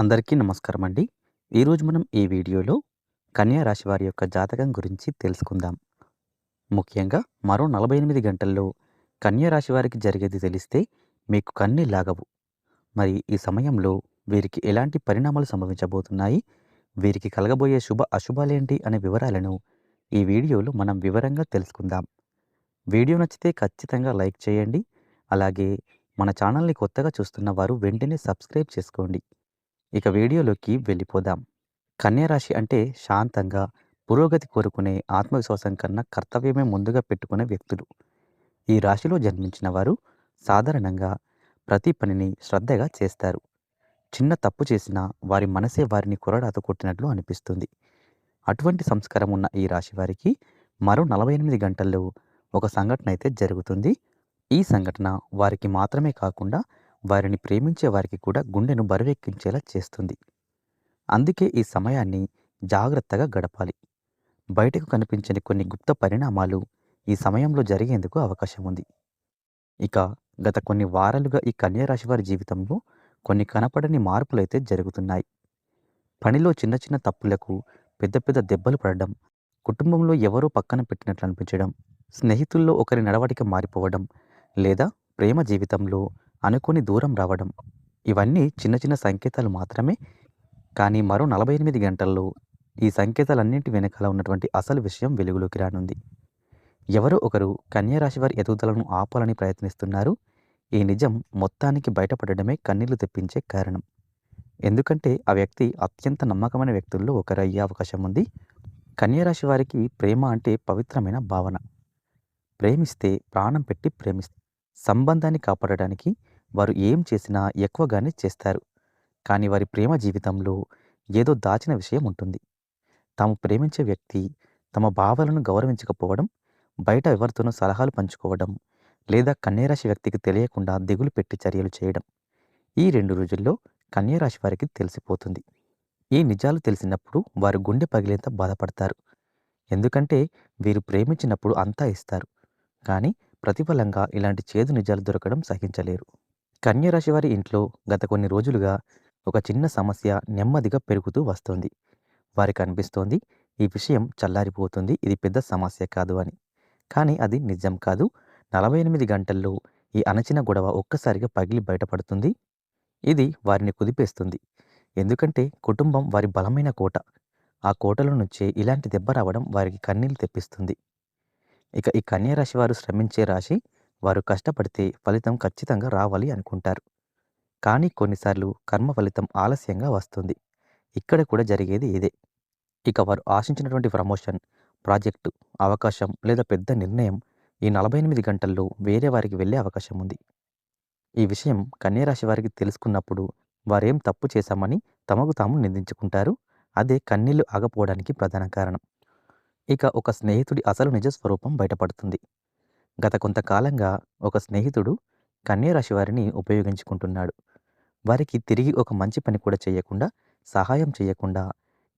అందరికీ నమస్కారం అండి. ఈరోజు మనం ఈ వీడియోలో కన్యా రాశి వారి యొక్క జాతకం గురించి తెలుసుకుందాం. ముఖ్యంగా మరో నలభై ఎనిమిది గంటల్లో కన్యా రాశి వారికి జరిగేది తెలిస్తే మీకు కన్నీ లాగవు. మరి ఈ సమయంలో వీరికి ఎలాంటి పరిణామాలు సంభవించబోతున్నాయి? వీరికి కలగబోయే శుభ అశుభాలేంటి అనే వివరాలను ఈ వీడియోలో మనం వివరంగా తెలుసుకుందాం. వీడియో నచ్చితే ఖచ్చితంగా లైక్ చేయండి. అలాగే మన ఛానల్ని కొత్తగా చూస్తున్న వారు వెంటనే సబ్స్క్రైబ్ చేసుకోండి. ఇక వీడియోలోకి వెళ్ళిపోదాం. కన్యారాశి అంటే శాంతంగా పురోగతి కోరుకునే ఆత్మవిశ్వాసం కన్నా కర్తవ్యమే ముందుగా పెట్టుకునే వ్యక్తులు. ఈ రాశిలో జన్మించిన వారు సాధారణంగా ప్రతి పనిని శ్రద్ధగా చేస్తారు. చిన్న తప్పు చేసినా వారి మనసే వారిని కొరడాతో కొట్టినట్లు అనిపిస్తుంది. అటువంటి సంస్కారం ఉన్న ఈ రాశి వారికి మరో నలభై ఎనిమిది గంటల్లో ఒక సంఘటన అయితే జరుగుతుంది. ఈ సంఘటన వారికి మాత్రమే కాకుండా వారిని ప్రేమించే వారికి కూడా గుండెను బరువెక్కించేలా చేస్తుంది. అందుకే ఈ సమయాన్ని జాగ్రత్తగా గడపాలి. బయటకు కనిపించని కొన్ని గుప్త పరిణామాలు ఈ సమయంలో జరిగేందుకు అవకాశం ఉంది. ఇక గత కొన్ని వారాలుగా ఈ కన్యారాశి వారి జీవితంలో కొన్ని కనపడని మార్పులైతే జరుగుతున్నాయి. పనిలో చిన్న చిన్న తప్పులకు పెద్ద పెద్ద దెబ్బలు పడడం కుటుంబంలో ఎవరో పక్కన పెట్టినట్లు అనిపించడం స్నేహితుల్లో ఒకరి నడవడిక మారిపోవడం లేదా ప్రేమ జీవితంలో అనుకుని దూరం రావడం. ఇవన్నీ చిన్న చిన్న సంకేతాలు మాత్రమే. కానీ మరో నలభై ఎనిమిది గంటల్లో ఈ సంకేతాలన్నింటి వెనకాల ఉన్నటువంటి అసలు విషయం వెలుగులోకి రానుంది. ఎవరో ఒకరు కన్యారాశి వారి ఎదుగుదలను ఆపాలని ప్రయత్నిస్తున్నారు. ఈ నిజం మొత్తానికి బయటపడడమే కన్నీళ్ళు తెప్పించే కారణం. ఎందుకంటే ఆ వ్యక్తి అత్యంత నమ్మకమైన వ్యక్తుల్లో ఒకరు అయ్యే అవకాశం ఉంది. కన్యారాశి వారికి ప్రేమ అంటే పవిత్రమైన భావన. ప్రేమిస్తే ప్రాణం పెట్టి ప్రేమిస్తే సంబంధాన్ని కాపాడడానికి వారు ఏం చేసినా ఎక్కువగానే చేస్తారు. కానీ వారి ప్రేమ జీవితంలో ఏదో దాచిన విషయం ఉంటుంది. తాము ప్రేమించే వ్యక్తి తమ భావాలను గౌరవించకపోవడం బయట ఎవరితోనూ సలహాలు పంచుకోవడం లేదా కన్యరాశి వ్యక్తికి తెలియకుండా దిగులు పెట్టి చర్యలు చేయడం ఈ రెండు రోజుల్లో కన్యరాశి వారికి తెలిసిపోతుంది. ఈ నిజాలు తెలిసినప్పుడు వారు గుండె పగిలేంత బాధపడతారు. ఎందుకంటే వీరు ప్రేమించినప్పుడు అంతా ఇస్తారు. కానీ ప్రతిఫలంగా ఇలాంటి చేదు నిజాలు దొరకడం సహించలేరు. కన్యరాశి వారి ఇంట్లో గత కొన్ని రోజులుగా ఒక చిన్న సమస్య నెమ్మదిగా పెరుగుతూ వస్తోంది. వారికి అనిపిస్తోంది ఈ విషయం చల్లారిపోతుంది ఇది పెద్ద సమస్య కాదు అని. కానీ అది నిజం కాదు. నలభై ఎనిమిది గంటల్లో ఈ అణచిన గొడవ ఒక్కసారిగా పగిలి బయటపడుతుంది. ఇది వారిని కుదిపేస్తుంది. ఎందుకంటే కుటుంబం వారి బలమైన కోట. ఆ కోటలో నుంచే ఇలాంటి దెబ్బ రావడం వారికి కన్నీళ్ళు తెప్పిస్తుంది. ఇక ఈ కన్యా రాశి వారు శ్రమించే రాశి వారు కష్టపడితే ఫలితం ఖచ్చితంగా రావాలి అనుకుంటారు. కానీ కొన్నిసార్లు కర్మ ఫలితం ఆలస్యంగా వస్తుంది. ఇక్కడ కూడా జరిగేది ఇదే. ఇక వారు ఆశించినటువంటి ప్రమోషన్ ప్రాజెక్టు అవకాశం లేదా పెద్ద నిర్ణయం ఈ నలభై ఎనిమిది గంటల్లో వేరే వారికి వెళ్ళే అవకాశం ఉంది. ఈ విషయం కన్యరాశి వారికి తెలుసుకున్నప్పుడు వారేం తప్పు చేశామని తమకు తాము నిందించుకుంటారు. అదే కన్నీళ్ళు ఆగపోవడానికి ప్రధాన కారణం. ఇక ఒక స్నేహితుడి అసలు నిజ స్వరూపం బయటపడుతుంది. గత కొంతకాలంగా ఒక స్నేహితుడు కన్యరాశి వారిని ఉపయోగించుకుంటున్నాడు. వారికి తిరిగి ఒక మంచి పని కూడా చేయకుండా సహాయం చేయకుండా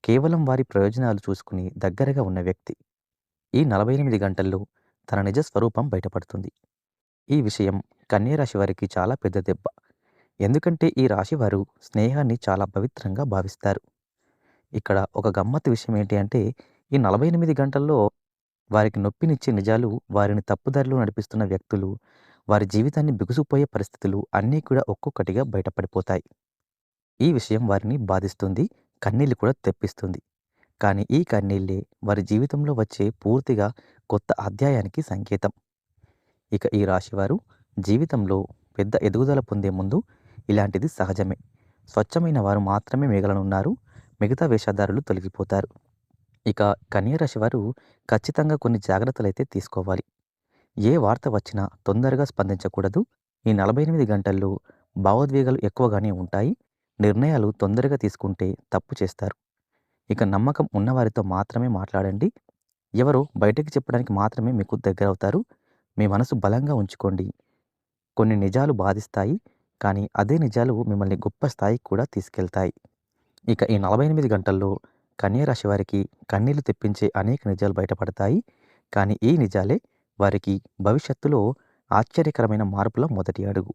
కేవలం వారి ప్రయోజనాలు చూసుకుని దగ్గరగా ఉన్న వ్యక్తి. ఈ నలభై ఎనిమిది గంటల్లో తన నిజ స్వరూపం బయటపడుతుంది. ఈ విషయం కన్యరాశి వారికి చాలా పెద్ద దెబ్బ. ఎందుకంటే ఈ రాశివారు స్నేహాన్ని చాలా పవిత్రంగా భావిస్తారు. ఇక్కడ ఒక గమ్మత్తు విషయం ఏంటి అంటే ఈ నలభై ఎనిమిది గంటల్లో వారికి నొప్పినిచ్చే నిజాలు వారిని తప్పుదారిలో నడిపిస్తున్న వ్యక్తులు వారి జీవితాన్ని బిగుసుపోయే పరిస్థితులు అన్నీ కూడా ఒక్కొక్కటిగా బయటపడిపోతాయి. ఈ విషయం వారిని బాధిస్తుంది కన్నీళ్ళు కూడా తెప్పిస్తుంది. కానీ ఈ కన్నీళ్ళే వారి జీవితంలో వచ్చే పూర్తిగా కొత్త అధ్యాయానికి సంకేతం. ఇక ఈ రాశివారు జీవితంలో పెద్ద ఎదుగుదల పొందే ముందు ఇలాంటిది సహజమే. స్వచ్ఛమైన వారు మాత్రమే మిగలనున్నారు మిగతా వేషధారులు తొలగిపోతారు. ఇక కన్యరాశి వారు ఖచ్చితంగా కొన్ని జాగ్రత్తలు అయితే తీసుకోవాలి. ఏ వార్త వచ్చినా తొందరగా స్పందించకూడదు. ఈ నలభై ఎనిమిది గంటల్లో భావోద్వేగాలు ఎక్కువగానే ఉంటాయి. నిర్ణయాలు తొందరగా తీసుకుంటే తప్పు చేస్తారు. ఇక నమ్మకం ఉన్నవారితో మాత్రమే మాట్లాడండి. ఎవరో బయటకు చెప్పడానికి మాత్రమే మీకు దగ్గర అవుతారు మీ మనసు బలంగా ఉంచుకోండి. కొన్ని నిజాలు బాధిస్తాయి. కానీ అదే నిజాలు మిమ్మల్ని గొప్ప స్థాయికి కూడా తీసుకెళ్తాయి. ఇక ఈ నలభై ఎనిమిది గంటల్లో కన్యరాశి వారికి కన్నీళ్ళు తెప్పించే అనేక నిజాలు బయటపడతాయి. కానీ ఈ నిజాలే వారికి భవిష్యత్తులో ఆశ్చర్యకరమైన మార్పుల మొదటి అడుగు.